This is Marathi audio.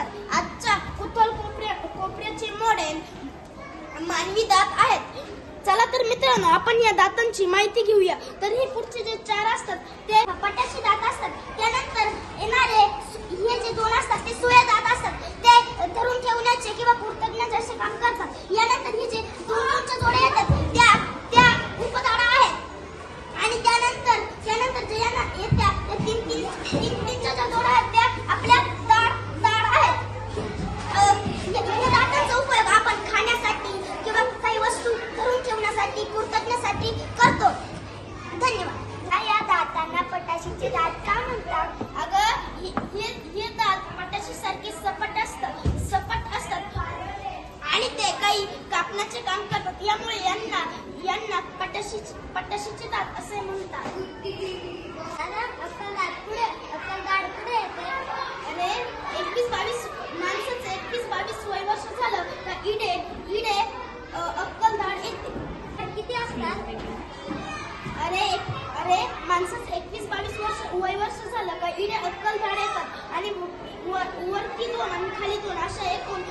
असतात आजच्या कुतल कोपऱ्या कोपऱ्याचे मॉडेल मानवी दात आहेत. चला तर मित्रांनो आपण या दातांची माहिती घेऊया. तर हे पुढचे जे चार असतात ते पटाशी दात असतात त्यानंतर येणारे सु- हे जे दोन असतात ते सुया दात असतात ते धरून ठेवण्याचे किंवा पुरतण्याचे असे काम करतात यानंतर हे जे दोन दोनच्या जोड्या येतात त्या त्या उपदाडा आहेत आणि त्यानंतर त्यानंतर जे यांना येत्या त्या तीन तीन तीन तीनच्या ज्या जोड्या आहेत त्या आपल्या दाड दाड आहेत अ, या या दातांचा उपयोग आपण खाण्यासाठी किंवा काही वस्तू धरून ठेवण्यासाठी कुरतण्यासाठी करतो धन्यवाद या- या दातांना पटाशीचे दात का म्हणतात? अगं हे हे- दात पटाशी सारखे सपट असतात सपट असतात. आणि ते काही कापण्याचे काम करतात. यामुळे यांना यांना पटाशी पटाशीचे दात असे म्हणतात. अरे एकवीस बावीस माणसाचं एकवीस बावीस वय वर्ष झालं तर इडे इडे अ, अक्कलदाड येते किती असतात? अरे अरे माणसाचं एकवीस वय झालं का इडे अक्कल झाड येतात आणि वरती दोन आणि खाली दोन अशा एकूण